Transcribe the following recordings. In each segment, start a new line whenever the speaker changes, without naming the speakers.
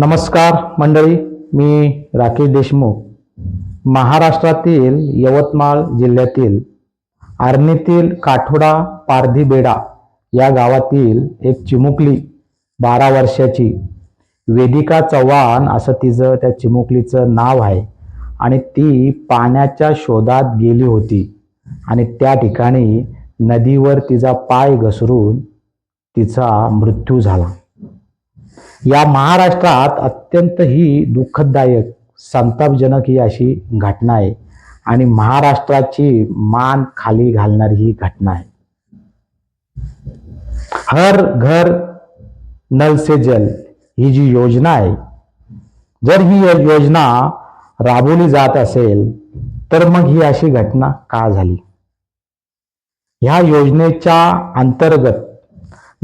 नमस्कार मंडळी मी राकेश देशमुख. महाराष्ट्रातील यवतमाळ जिल्ह्यातील आर्णीतील काठोडा पारधीबेडा या गावातील एक चिमुकली बारा वर्षाची वेदिका चव्हाण असं तिचं त्या चिमुकलीचं नाव आहे आणि ती पाण्याच्या शोधात गेली होती आणि त्या ठिकाणी नदीवर तिचा पाय घसरून तिचा मृत्यू झाला. या महाराष्ट्रात अत्यंत ही दुःखदायक संतापजनक ही अशी घटना आहे. आणि महाराष्ट्राची मान खाली घालणारी ही घटना आहे. हर घर नल से जल ही जी योजना आहे. जर ही योजना राबवली जात असेल तर मग ही अशी घटना का झाली? ह्या योजनेच्या अंतर्गत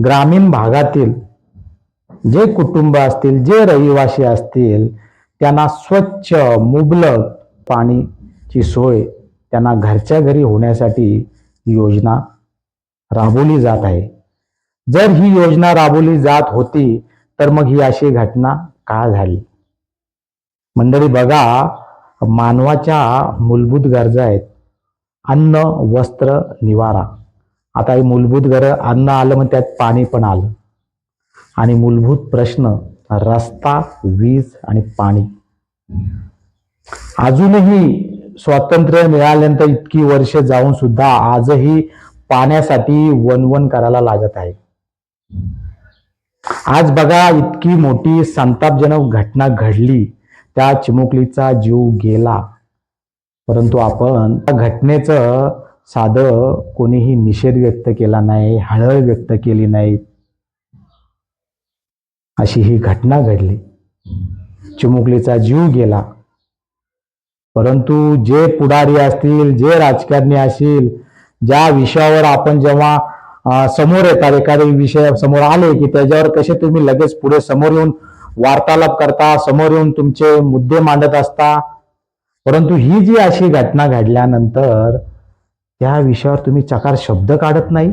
ग्रामीण भागातील जे कुटुंब असतील जे रहिवासी असतील त्यांना स्वच्छ मुबलक पाणीची सोय त्यांना घरच्या घरी होण्यासाठी योजना राबवली जात आहे. जर ही योजना राबवली जात होती तर मग ही अशी घटना का झाली? मंडळी बघा मानवाच्या मूलभूत गरजा आहेत. अन्न वस्त्र निवारा. आता ही मूलभूत गरज अन्न आलं मग त्यात पाणी पण आलं. आणि मूलभूत प्रश्न रस्ता वीज आणि पाणी. अजूनही स्वातंत्र्य मिळाल्यानंतर इतकी वर्ष जाऊन सुद्धा आजही पाण्यासाठी वनवन करायला लागत आहे. आज बघा इतकी मोठी संतापजनक घटना घडली. त्या चिमुकलीचा जीव गेला. परंतु आपण त्या घटनेचं साधं कोणीही निषेध व्यक्त केला नाही हळहळ व्यक्त केली नाही. अशी ही घटना घडली. चिमुकलीचा जीव गेला. परंतु जे पुढारी असतील जे राजकारणी असतील ज्या विषयावर आपण जेव्हा समोर येतात एखादे विषय समोर आले की त्याच्यावर कसे तुम्ही लगेच पुढे समोर येऊन वार्तालाप करता समोर येऊन तुमचे मुद्दे मांडत असता? परंतु ही जी अशी घटना घडल्यानंतर त्या विषयावर तुम्ही चकार शब्द काढत नाही?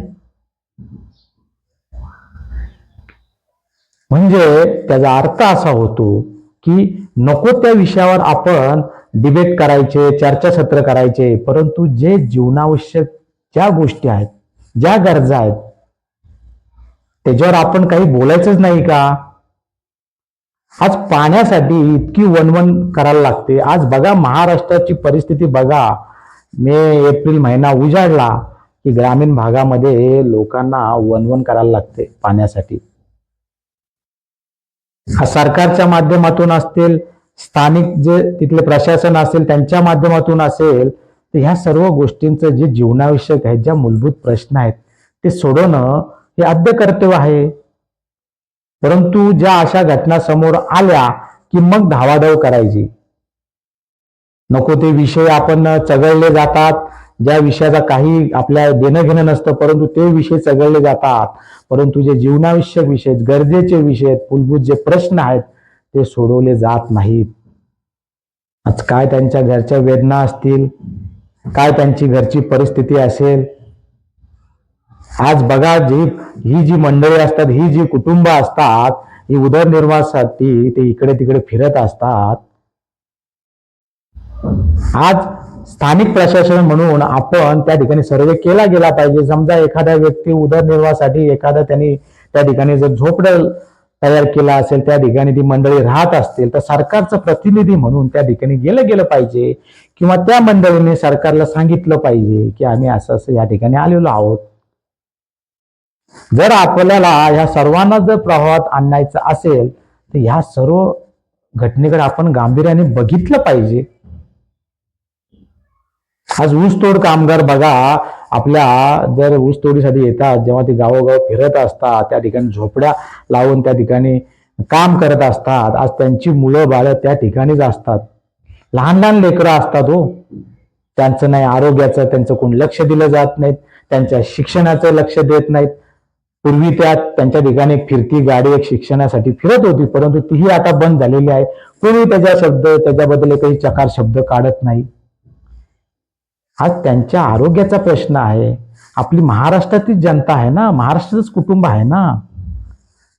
म्हणजे त्याचा अर्थ असा होतो की नको त्या विषयावर आपण डिबेट करायचे चर्चासत्र करायचे परंतु जे जीवनावश्यक ज्या गोष्टी आहेत ज्या गरजा आहेत त्याच्यावर आपण काही बोलायचंच नाही का? आज पाण्यासाठी इतकी वनवन करायला लागते. आज बघा महाराष्ट्राची परिस्थिती बघा. मे एप्रिल महिना उजाडला की ग्रामीण भागामध्ये लोकांना वनवन करायला लागते पाण्यासाठी. सरकारच्या माध्यमातून असतील स्थानिक जे तिथले प्रशासन असेल त्यांच्या माध्यमातून असेल तर ह्या सर्व गोष्टींचं जे जीवनावश्यक आहे ज्या मूलभूत प्रश्न आहेत ते सोडवणं हे आद्य कर्तव्य आहे. परंतु ज्या अशा घटना समोर आल्या की मग धावाधाव करायची. नको ते विषय आपण चघळले जातात. ज्या विषयाचा काही आपल्या देणं घेणं नसतं परंतु ते विषय चघळले जातात. परंतु जे जीवनाविषयक विषय गरजेचे विषय मूलभूत जे प्रश्न आहेत ते सोडवले जात नाहीत. आज काय त्यांच्या घरच्या वेदना असतील? काय त्यांची घरची परिस्थिती असेल? आज बघा जी ही जी मंडळी असतात ही जी कुटुंब असतात ही उदरनिर्वाहासाठी ते इकडे तिकडे फिरत असतात. आज स्थानिक प्रशासन म्हणून आपण त्या ठिकाणी सर्वे केला गेला पाहिजे. समजा एखादा व्यक्ती उदरनिर्वाहासाठी एखादा त्यांनी त्या ठिकाणी जर झोपडं तयार केला असेल त्या ठिकाणी ती मंडळी राहत असतील तर सरकारचं प्रतिनिधी म्हणून त्या ठिकाणी गेलं गेलं पाहिजे किंवा त्या मंडळीने सरकारला सांगितलं पाहिजे की आम्ही असं असं या ठिकाणी आलेलो आहोत. जर आपल्याला ह्या सर्वांना जर प्रवाहात आणायचं असेल तर ह्या सर्व घटनेकडे आपण गांभीर्याने बघितलं पाहिजे. आज ऊसतोड कामगार बघा आपल्या जर ऊसतोडीसाठी येतात जेव्हा ते गावोगाव फिरत असतात त्या ठिकाणी झोपड्या लावून त्या ठिकाणी काम करत असतात आज त्यांची मुलं बाळं त्या ठिकाणीच असतात. लहान लहान लेकरं असतात हो. त्यांचं नाही आरोग्याचं त्यांचं कोण लक्ष दिलं जात नाहीत त्यांच्या शिक्षणाचं लक्ष देत नाहीत. पूर्वी त्या त्यांच्या ठिकाणी फिरती गाडी एक शिक्षणासाठी फिरत होती परंतु तीही आता बंद झालेली आहे. कोणी त्याच्या शब्द त्याच्याबद्दल काही चकार शब्द काढत नाही. आज त्यांच्या आरोग्याचा प्रश्न आहे. आपली महाराष्ट्रातील जनता आहे ना महाराष्ट्राचंच कुटुंब आहे ना.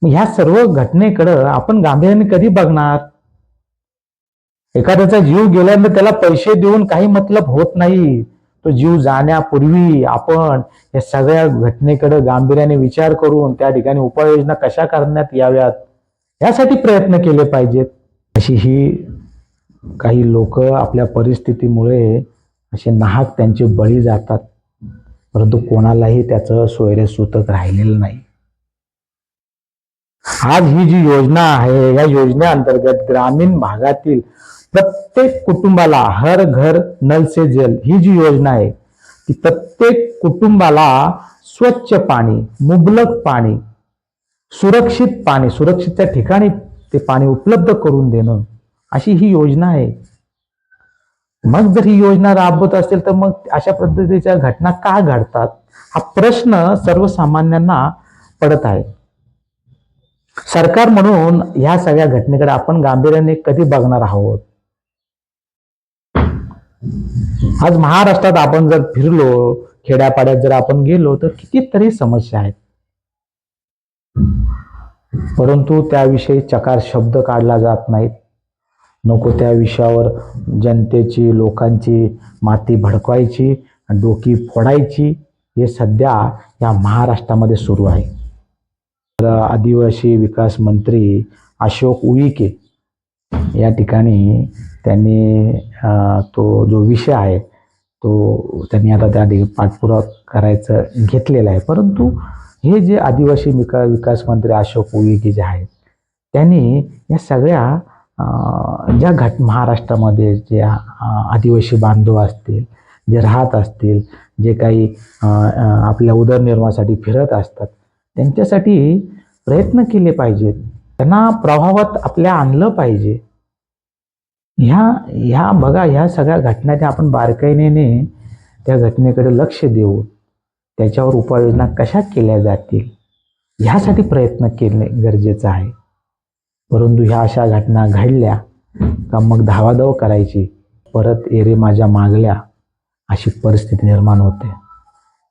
मग ह्या सर्व घटनेकडं आपण गांभीर्याने कधी बघणार? एखाद्याचा जीव गेल्यानंतर त्याला पैसे देऊन काही मतलब होत नाही. तो जीव जाण्यापूर्वी आपण या सगळ्या घटनेकडे गांभीर्याने विचार करून त्या ठिकाणी उपाययोजना कशा करण्यात याव्यात? यासाठी प्रयत्न केले पाहिजेत. अशी ही काही लोक आपल्या परिस्थितीमुळे असे नाहक त्यांचे बळी जातात. परंतु कोणालाही त्याचं सोयरे सुतक राहिलेलं नाही. आज ही जी योजना आहे या योजनेअंतर्गत ग्रामीण भागातील प्रत्येक कुटुंबाला हर घर नल से जल ही जी योजना आहे ती प्रत्येक कुटुंबाला स्वच्छ पाणी मुबलक पाणी सुरक्षित पाणी सुरक्षितच्या ठिकाणी ते पाणी उपलब्ध करून देणं अशी ही योजना आहे. मग जर ही योजना राबवत असेल तर मग अशा पद्धतीच्या घटना का घडतात? हा प्रश्न सर्वसामान्यांना पडत आहे. सरकार म्हणून ह्या सगळ्या घटनेकडे आपण गांभीर्याने कधी बघणार आहोत? आज महाराष्ट्रात आपण जर फिरलो खेड्यापाड्यात जर आपण गेलो तर कितीतरी समस्या आहेत. परंतु त्याविषयी चकार शब्द काढला जात नाहीत. नको त्या विषयावर जनतेची लोकांची माती भडकवायची डोकी फोडायची. हे सध्या या महाराष्ट्रामध्ये सुरू आहे. तर आदिवासी विकास मंत्री अशोक उईके या ठिकाणी त्यांनी तो जो विषय आहे तो त्यांनी आता त्या पाठपुरा पाठपुरावा करायचं घेतलेला आहे. परंतु हे जे आदिवासी विका विकास मंत्री अशोक उईके जे आहेत त्यांनी या सगळ्या ज्या घट महाराष्ट्रामध्ये जे आदिवासी बांधव असतील जे राहत असतील जे काही आपल्या उदरनिर्वाहासाठी फिरत असतात त्यांच्यासाठी प्रयत्न केले पाहिजेत. त्यांना प्रभावात आपल्या आणलं पाहिजे. ह्या ह्या बघा ह्या सगळ्या घटना त्या आपण बारकाईने त्या घटनेकडे लक्ष देऊ त्याच्यावर उपाययोजना कशा केल्या जातील ह्यासाठी प्रयत्न केले गरजेचं आहे. परंतु ह्या अशा घटना घडल्या का मग धावाधाव करायची परत एरे माझ्या मागल्या अशी परिस्थिती निर्माण होते.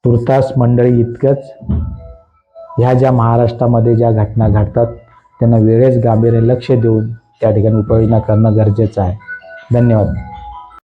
तुर्तास मंडळी इतकंच ह्या ज्या महाराष्ट्रामध्ये ज्या घटना घडतात त्यांना वेळेस गांभीर्याने लक्ष देऊन त्या ठिकाणी उपाययोजना करणं गरजेचं आहे. धन्यवाद.